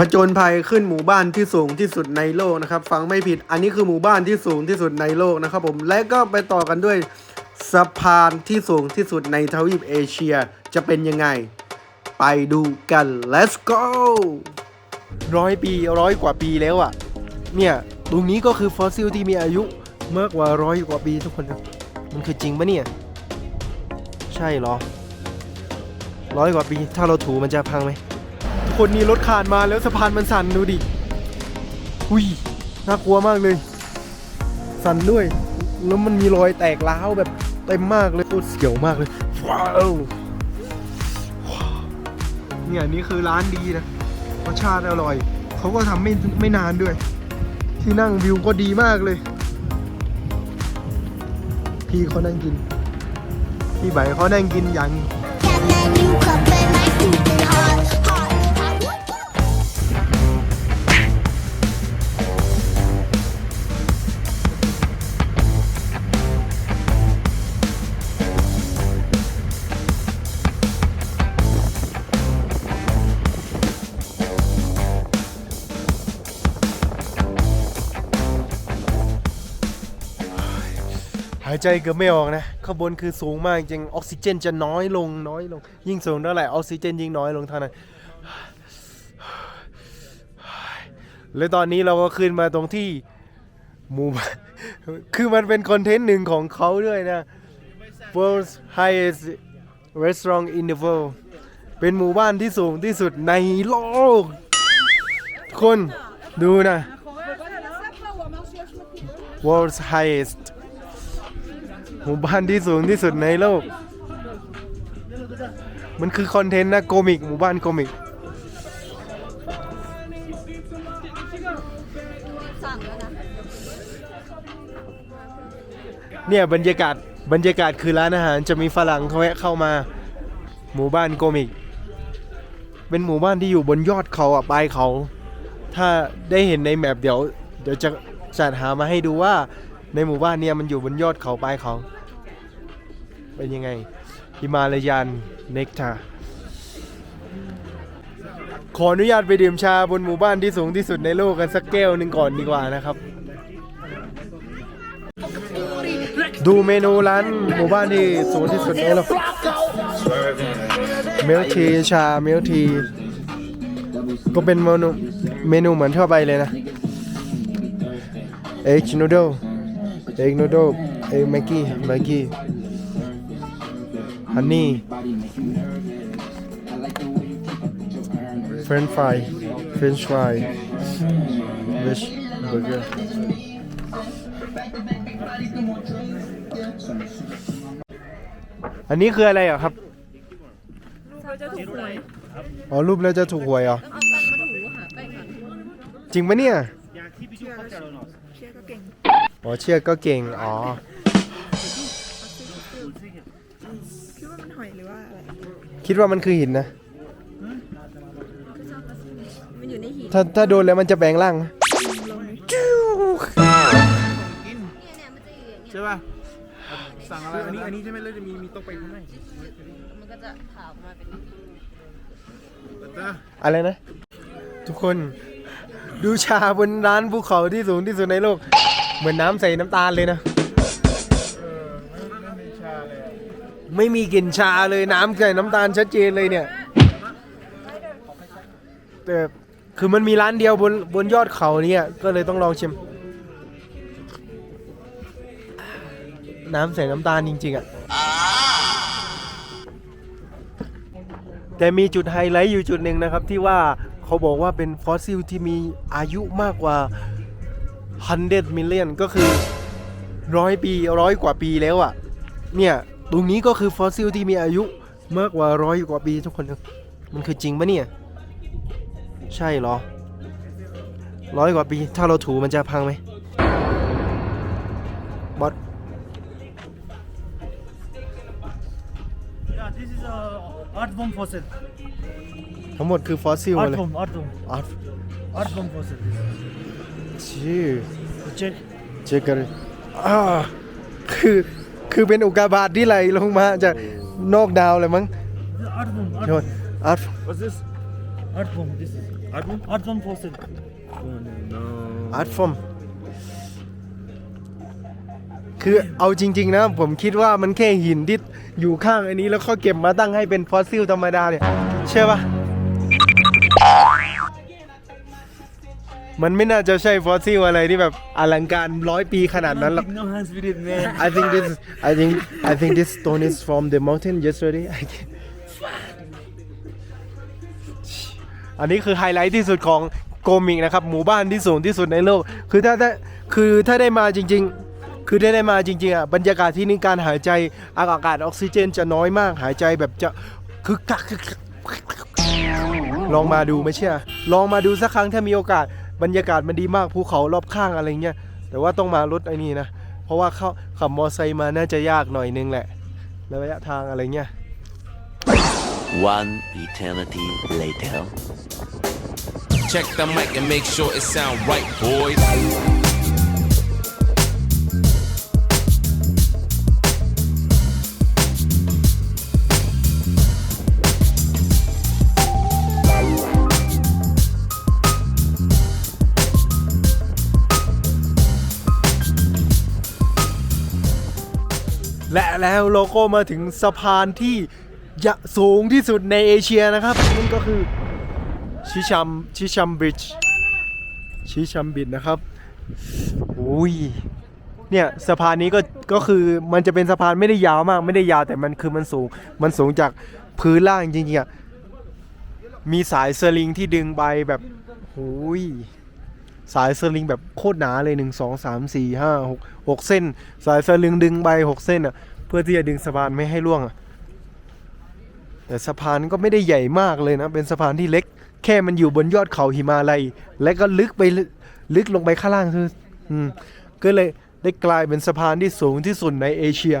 ผจญภัยขึ้นหมู่บ้านที่สูงที่สุดในโลกนะครับ ฟังไม่ผิดอันนี้คือหมู่บ้านที่สูงที่สุดในโลกนะครับผมและก็ไปต่อกันด้วยสะพานที่สูงที่สุดในทวีปเอเชียจะเป็นยังไง ไปดูกัน let's go ร้อยปีร้อยกว่าปีแล้วอะ่ะ เนี่ยตรงนี้ก็คือฟอสซิลที่มีอายุมากกว่าร้อยกว่าปีทุกคนครับมันคือจริงปะเนี่ย ใช่เหรอร้อยกว่าปี ถ้าเราถูมันจะพังไหม คนนี้รถขาดมาแล้วสะพานมันสั่นดูดิหุยน่ากลัวมากเลย สั่นด้วย แล้วมันมีรอยแตกร้าวแบบเต็มมากเลยโคตรเสียวมากเลยว้าวเนี่ยนี่คือร้านดีนะรสชาติอร่อย เขาก็ทำไม่ไม่นานด้วย ที่นั่งวิวก็ดีมากเลย พี่เขานั่งกิน พี่ใบเขานั่งกินอย่าง That made you cup and my stupid heart. ายใจเกือบไม่ออกนะข้างบนคือสูงมากจริงออกซิเจนจะน้อยลงน้อยลง ยิ่งสูงเท่าไหร่ออกซิเจนยิ่งน้อยลงเท่านั้นและตอนนี้เราก็ขึ้นมาตรงที่หมู่บ้านคือมันเป็นคอนเทนต์หนึ่งของเขาด้วยนะ World's highest restaurant in the world เป็นหมู่บ้านที่สูงที่สุดในโลก คนดูนะ World's highest หมู่บ้านที่สูงที่สุดในโลก มันคือคอนเทนต์นะโกมิกหมู่บ้านโกมิกเนี่ยบรรยากาศบรรยากาศคือร้านอาหารจะมีฝรั่งเขาแวะเข้ามา หมู่บ้านโกมิก เป็นหมู่บ้านที่อยู่บนยอดเขาอะปลายเขา ถ้าได้เห็นในแมปเดี๋ยว เดี๋ยวจะจัดหามาให้ดูว่าในหมู่บ้านเนี่ยมันอยู่บนยอดเขาปลายเขา เป็นยังไงฮิมาลายันเนกทาขออนุญาตไปดื่มชาบนหมู่บ้านที่สูงที่สุดในโลกกันสักแก้วหนึ่งก่อนดีกว่านะครับ ดูเมนูร้านหมู่บ้านที่สูงที่สุดในโลกเมลทีชาเมลทีก็เป็นเมนูเมนูเหมือนทั่วไปเลยนะเอ็กนูโดเอ็กนูโดเอ็กแม็กกี้แม็กกี้ ฮันนี่เฟรนฟรายเฟรนช์ฟรายเวชเบอร์เกอร์อันนี้คืออะไรอะครับเราจะถูกหวยอ๋อรูปแล้วจะถูกหวยเหรอต้องเอาแป้งมาถูหาแป้งก่อนจริงปะเนี่ยเชื่อก็เก่งอ๋อเชือกก็เก่งอ๋อ คิดว่ามันคือหินนะ มันอยู่ในหีบถ้าถ้าโดนแล้วมันจะแปลงร่างไหมลงเลยใช่ป่ะสั่งอะไรอันนี้อันนี้ใช่ไหมแล้วจะมีมีโต๊ะไปข้างในมันก็จะถามมาเป็นจ้าอะไรนะ ทุกคนดูชาบนร้านภูเขาที่สูงที่สุดในโลก เหมือนน้ำใส่น้ำตาลเลยนะ ไม่มีกลิ่นชาเลยน้ำใส่น้ำตาลชัดเจนเลยเนี่ยแต่คือมันมีร้านเดียวบนบนยอดเขาเนี่ยก็เลยต้องลองชิม น้ำใส่น้ำตาลจริง ๆอะแต่มีจุดไฮไลท์อยู่จุดหนึ่งนะครับ ที่ว่าเขาบอกว่าเป็นฟอสซิลที่มีอายุมากกว่า 100 million ก็คือร้อยปีร้อยกว่าปีแล้วอะ่ะ เนี่ย ตรงนี้ก็คือฟอสซิลที่มีอายุมากกว่าร้อยกว่าปีทุกคนครับมันคือจริงปะเนี่ย ใช่เหรอร้อยกว่าปี ถ้าเราถูมันจะพังไหมบอส Yeah, this is a art bomb fossil. ทั้งหมดคือฟอสซิล Art เลย bomb, art bomb, อาร์ต art bomb fossil. ชื่อ You check. เจอกันอ่าคือ คือเป็นอุกกาบาตที่ไหลลงมาจากนอกดาวเลยมั้ง This is art bomb. Art โทษอาร์ต What's this? Art form. This is Art form? art form fossil. no อาร์ตฟอมคือเอาจริง ๆ นะ ผมคิดว่ามันแค่หินที่อยู่ข้างอันนี้แล้วเขาเก็บมาตั้งให้เป็นฟอสซิลธรรมดาเนี่ยใช่ปะ มันไม่น่าจะใช่ฟอสซิลอะไรที่แบบอลังการร้อยปีขนาดนั้นหรอก No hands with it, man. I think this I think I think this stone is from the mountain yesterday I can- อันนี้คือไฮไลท์ที่สุดของโกมิงนะครับ หมู่บ้านที่สูงที่สุดในโลก คือถ้าถ้าคือถ้าได้มาจริง ๆ คือได้ได้มาจริงๆอะบรรยากาศที่นี่การหายใจอากาศออกซิเจนจะน้อยมากหายใจแบบจะคึกคักคึกคักลองมาดูไม่เชื่อ ลองมาดูสักครั้งถ้ามีโอกาส บรรยากาศมันดีมากภูเขารอบข้างอะไรเงี้ยแต่ว่าต้องมารถไอ้นี่นะ เพราะว่าเขาขับมอไซค์มาน่าจะยากหน่อยนึงแหละระยะทางอะไรเงี้ย One eternity later. Check the mic and make sure it sound right, boys. และแล้วเราก็มาถึงสะพานที่ยะสูงที่สุดในเอเชียนะครับนั่นก็คือชิชัมชิชัมบริดจ์ชิชัมบิดนะครับอุ้ยเนี่ยสะพานนี้ก็ก็คือมันจะเป็นสะพานไม่ได้ยาวมาก ไม่ได้ยาวแต่มันคือมันสูง มันสูงจากพื้นล่างจริงๆอะมีสายสลิงที่ดึงไปแบบหุย สายสลิงแบบโคตรหนาเลยหนึ่งสองสามสี่ห้าหกหกเส้น สายสลิงดึงใบหกเส้นอะเพื่อที่จะดึงสะพานไม่ให้ร่วงอะแต่สะพานก็ไม่ได้ใหญ่มากเลยนะ เป็นสะพานที่เล็ก แค่มันอยู่บนยอดเขาหิมาลัย และก็ลึกไปลึกลงไปข้างล่างคืออืมก็เลยได้กลายเป็นสะพานที่สูงที่สุดในเอเชีย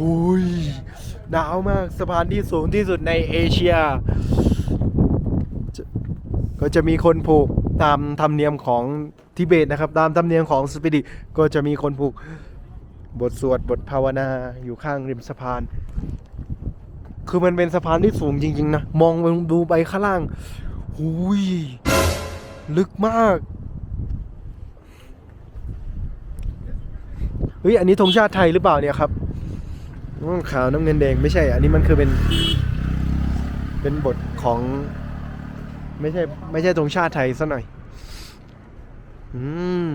อุ้ยหนาวมากสะพานที่สูงที่สุดในเอเชีย ก็จะมีคนผูกตามธรรมเนียมของทิเบตนะครับ ตามธรรมเนียมของสปิริตก็จะมีคนผูกบทสวดบทภาวนาอยู่ข้างริมสะพาน คือมันเป็นสะพานที่สูงจริง ๆ นะ มองดูไปข้างล่างหุยลึกมากเฮ้ยอันนี้ธงชาติไทยหรือเปล่าเนี่ยครับขาวน้ำเงินแดงไม่ใช่ อันนี้มันคือเป็นเป็นบทของ ไม่ใช่ไม่ใช่ธงชาติไทยซะหน่อย อืม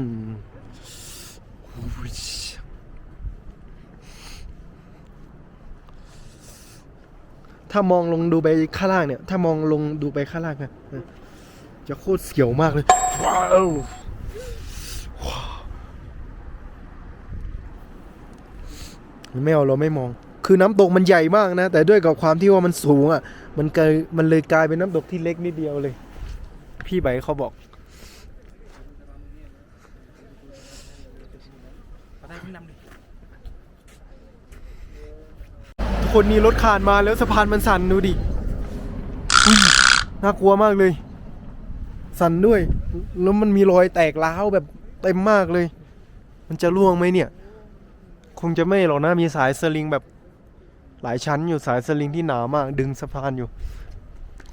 ถ้ามองลงดูไปข้างล่างเนี่ย ถ้ามองลงดูไปข้างล่างอะจะโคตรเสียวมากเลย ว้าวไม่เอาเราไม่มอง คือน้ำตกมันใหญ่มากนะ แต่ด้วยกับความที่ว่ามันสูงอะ มันเกยมันเลยกลายเป็นน้ำตกที่เล็กนิดเดียวเลย พี่ใบเขาบอกทุกคนนี่รถขานมาแล้วสะพานมันสั่นดูดิอุ๊ยน่ากลัวมากเลย สั่นด้วย แล้วมันมีรอยแตกร้าวแบบเต็มมากเลย มันจะร่วงไหมเนี่ย คงจะไม่หรอกนะมีสายสลิงแบบ หลายชั้นอยู่สายสลิงที่หนามาก ดึงสะพานอยู่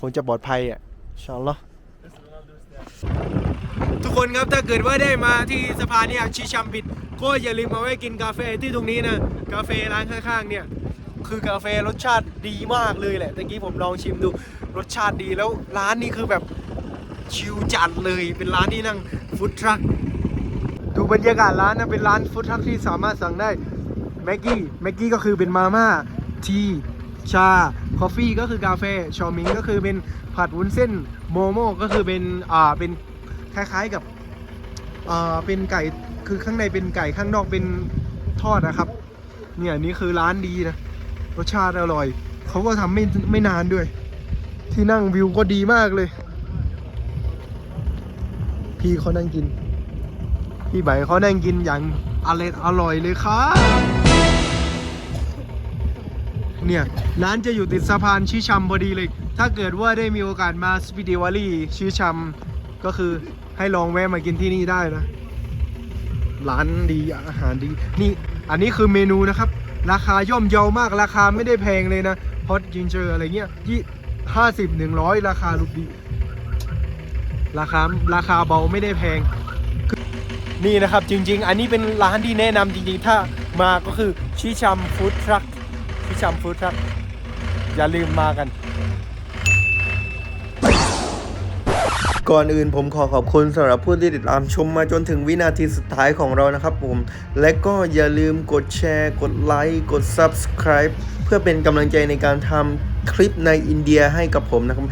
คงจะปลอดภัยอะชอลลอฮ์ทุกคนครับถ้าเกิดว่าได้มาที่สะพานเนี่ยชิชัมบิด ก็อย่าลืมมาแวะกินกาแฟที่ตรงนี้นะ กาแฟร้านข้างๆเนี่ย คือกาแฟรสชาติดีมากเลยแหละตะกี้ผมลองชิมดูรสชาติดีแล้วร้านนี้คือแบบชิลจัดเลยเป็นร้านที่นั่งฟู้ดทรัคดูบรรยากาศร้านนะเป็นร้านฟู้ดทรัคที่สามารถสั่งได้แม็กกี้แม็กกี้ก็คือเป็นมาม่า ทีชา คอฟฟี่ก็คือกาแฟ ชอมิงก็คือเป็นผัดวุ้นเส้น โมโม่ก็คือเป็นอ่าเป็นคล้ายๆกับอ่าเป็นไก่คือข้างในเป็นไก่ข้างนอกเป็นทอดนะครับ เนี่ยนี่คือร้านดีนะรสชาติอร่อย เขาก็ทำไม่ไม่นานด้วย ที่นั่งวิวก็ดีมากเลย พี่เขานั่งกิน พี่ใบเขานั่งกินอย่างอร่อยอร่อยเลยครับ เนี่ยร้านจะอยู่ติดสะพานชิชัมพอดีเลย ถ้าเกิดว่าได้มีโอกาสมาสปิดิวารีชิชัมก็คือให้ลองแวะมากินที่นี่ได้นะ ร้านดีอาหารดี นี่อันนี้คือเมนูนะครับ ราคาย่อมเยาวมากราคาไม่ได้แพงเลยนะฮอตจินเจอร์อะไรเงี้ยยี่ห้าสิบหนึ่งร้อยราคาลูกดี ราคาราคาเบาไม่ได้แพง นี่นะครับจริง ๆ อันนี้เป็นร้านที่แนะนำจริง ๆ ถ้ามาก็คือชิชัมฟู้ดทรัค ชิชัมฟู้ดทรัคอย่าลืมมากัน ก่อนอื่นผมขอขอบคุณสำหรับผู้ที่ติดตามชมมาจนถึงวินาทีสุดท้ายของเรานะครับผม และก็อย่าลืมกดแชร์ กดไลค์ กด Subscribe เพื่อเป็นกำลังใจในการทำคลิปในอินเดียให้กับผมนะครับ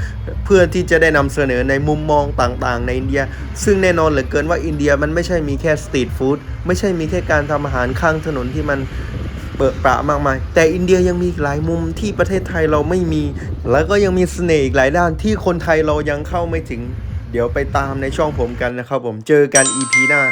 เพื่อที่จะได้นำเสนอในมุมมองต่างๆ ในอินเดีย ซึ่งแน่นอนเหลือเกินว่าอินเดียมันไม่ใช่มีแค่สตรีทฟู้ดไม่ใช่มีแค่การทำอาหารข้างถนนที่มัน เปิดประมากมาย แต่อินเดียยังมีหลายมุมที่ประเทศไทยเราไม่มี แล้วก็ยังมีเสน่ห์อีกหลายด้านที่คนไทยเรายังเข้าไม่ถึง เดี๋ยวไปตามในช่องผมกันนะครับผมเจอกัน EP หน้า